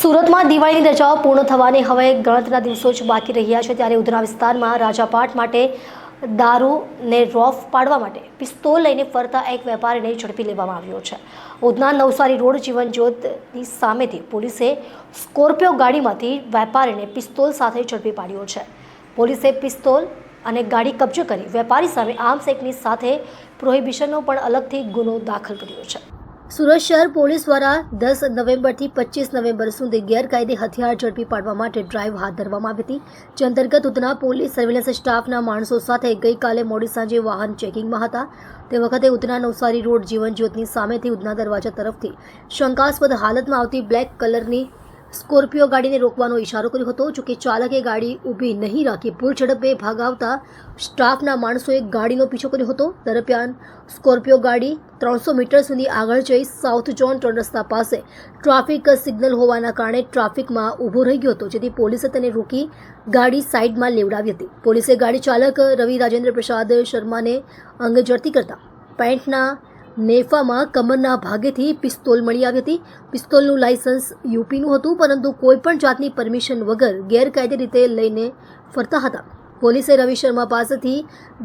સુરતમાં દિવાળીની રજાઓ પૂર્ણ થવાની હવે ગણતરીના દિવસો જ બાકી રહ્યા છે. ત્યારે ઉધના વિસ્તારમાં રાજાપાટ માટે દારૂને રોફ પાડવા માટે પિસ્તોલ લઈને ફરતા એક વેપારીને ઝડપી લેવામાં આવ્યો છે. ઉધના નવસારી રોડ જીવનજ્યોતની સામેથી પોલીસે સ્કોર્પિયો ગાડીમાંથી વેપારીને પિસ્તોલ સાથે ઝડપી પાડ્યો છે. પોલીસે પિસ્તોલ અને ગાડી કબજે કરી વેપારી સામે આર્મ્સ એક્ટની સાથે પ્રોહિબિશનનો પણ અલગથી ગુનો દાખલ કર્યો છે. સુરત શહેર પોલીસ દ્વારા દસ નવેમ્બરથી પચીસ નવેમ્બર સુધી ગેરકાયદે હથિયાર ઝડપી પાડવા માટે ડ્રાઈવ હાથ ધરવામાં આવી હતી. જે અંતર્ગત ઉધના પોલીસ સર્વેલન્સ સ્ટાફના માણસો સાથે ગઈકાલે મોડી સાંજે વાહન ચેકિંગમાં હતા. તે વખતે ઉધના નવસારી રોડ જીવનજ્યોતની સામેથી ઉધના દરવાજા તરફથી શંકાસ્પદ હાલતમાં આવતી બ્લેક કલરની સ્કોર્પિયો ગાડીને રોકવાનો ઇશારો કર્યો હતો. જોકે ચાલકે ગાડી ઊભી નહીં રાખી પૂર ઝડપે ભાગ આવતા સ્ટાફના માણસોએ ગાડીનો પીછો કર્યો હતો. દરમિયાન સ્કોર્પિયો ગાડી ત્રણસો મીટર સુધી આગળ જઈ સાઉથ જોન ત્રણ રસ્તા પાસે ટ્રાફિક સિગ્નલ હોવાના કારણે ટ્રાફિકમાં ઊભો રહી ગયો હતો. જેથી પોલીસે તેને રોકી ગાડી સાઇડમાં લેવડાવી હતી. પોલીસે ગાડી ચાલક રવિ રાજેન્દ્ર પ્રસાદ શર્માને અંગે ઝડતી કરતા પેન્ટના નેફામાં કમરના ભાગેથી પિસ્તોલ મળી આવી હતી. પિસ્તોલનું લાયસન્સ યુપીનું હતું, પરંતુ કોઈ પણ જાતની પરમિશન વગર ગેરકાયદે રીતે લઈને ફરતા હતા. પોલીસે રવિ શર્મા પાસેથી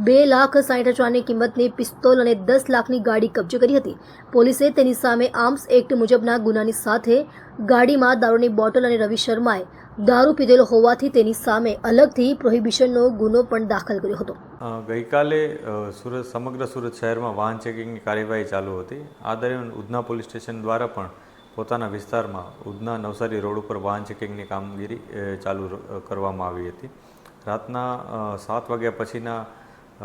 બે લાખ સાઠ હજારની કિંમતની પિસ્તોલ અને દસ લાખની ગાડી કબજે કરી હતી. પોલીસે તેની સામે આર્મ્સ એક્ટ મુજબના ગુનાની સાથે ગાડીમાં દારૂની બોટલ અને રવિ શર્માએ દારૂ પીધેલો હોવાથી તેની સામે અલગથી પ્રોહિબિશનનો ગુનો પણ દાખલ કર્યો હતો. ગઈકાલે સુરત, સમગ્ર સુરત શહેરમાં વાહન ચેકિંગની કાર્યવાહી ચાલુ હતી. આ દરમિયાન ઉધના પોલીસ સ્ટેશન દ્વારા પણ પોતાના વિસ્તારમાં ઉધના નવસારી રોડ ઉપર વાહન ચેકિંગની કામગીરી ચાલુ કરવામાં આવી હતી. રાતના સાત વાગ્યા પછીના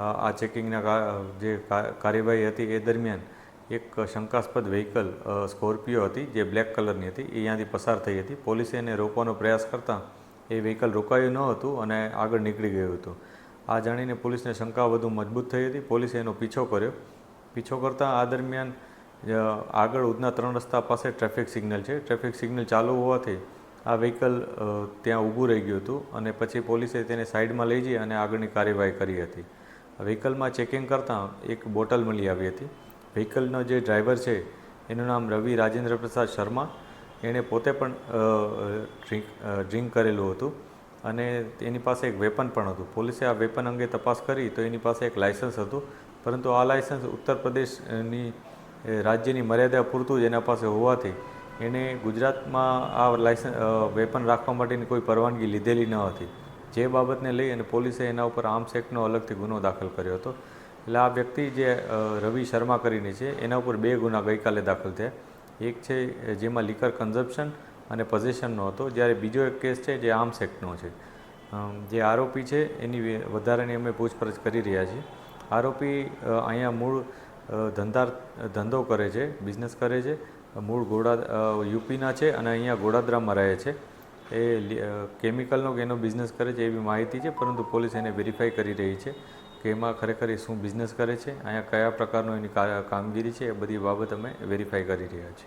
આ ચેકિંગના જે કાર્યવાહી હતી એ દરમિયાન એક શંકાસ્પદ વ્હીકલ સ્કોર્પિયો હતી, જે બ્લેક કલરની હતી. એ અહીંયાથી પસાર થઈ હતી. પોલીસે એને રોકવાનો પ્રયાસ કરતાં એ વ્હીકલ રોકાયું ન હતું અને આગળ નીકળી ગયું હતું. આ જાણીને પોલીસને શંકા વધુ મજબૂત થઈ હતી. પોલીસે એનો પીછો કર્યો. પીછો કરતાં આ દરમિયાન આગળ ઉધના ત્રણ રસ્તા પાસે ટ્રાફિક સિગ્નલ છે. ટ્રાફિક સિગ્નલ ચાલુ હોવાથી આ વ્હીકલ ત્યાં ઊભું રહી ગયું હતું અને પછી પોલીસે તેને સાઈડમાં લઈ જઈ અને આગળની કાર્યવાહી કરી હતી. વ્હીકલમાં ચેકિંગ કરતાં એક બોટલ મળી આવી હતી. વ્હીકલનો જે ડ્રાઈવર છે, એનું નામ રવિ રાજેન્દ્ર પ્રસાદ શર્મા. એણે પોતે પણ ડ્રિંક ડ્રિંક કરેલું હતું અને એની પાસે એક વેપન પણ હતું. પોલીસે આ વેપન અંગે તપાસ કરી તો એની પાસે એક લાયસન્સ હતું. પરંતુ આ લાયસન્સ ઉત્તર પ્રદેશની રાજ્યની મર્યાદા પૂરતું જ એના પાસે હોવાથી એણે ગુજરાતમાં આ લાયસન્સ વેપન રાખવા માટેની કોઈ પરવાનગી લીધેલી ન હતી. જે બાબતને લઈ અને પોલીસે એના ઉપર આર્મ્સ એક્ટનો અલગથી ગુનો દાખલ કર્યો હતો. એટલે આ વ્યક્તિ જે રવિ શર્મા કરીને છે, એના ઉપર બે ગુના ગઈકાલે દાખલ થયા. એક છે, જેમાં લીકર કન્ઝપ્શન અને પઝેશનનો હતો, જ્યારે બીજો એક કેસ છે, જે આર્મ્સ એક્ટનો છે. જે આરોપી છે, એની વધારાની અમે પૂછપરછ કરી રહ્યા છીએ. આરોપી અહીંયા મૂળ ધંધા ધંધો કરે છે, બિઝનેસ કરે છે. મૂળ ગોડા યુપીના છે અને અહીંયા ગોડાદરામાં રહે છે. એ કેમિકલનો એનો બિઝનેસ કરે છે એવી માહિતી છે, પરંતુ પોલીસ એને વેરીફાઈ કરી રહી છે. કે એમાં ખરેખર એ શું બિઝનેસ કરે છે? અહીંયા કયા પ્રકારનો એની કામગીરી છે? એ બધી બાબત અમે વેરીફાઈ કરી રહ્યા છીએ.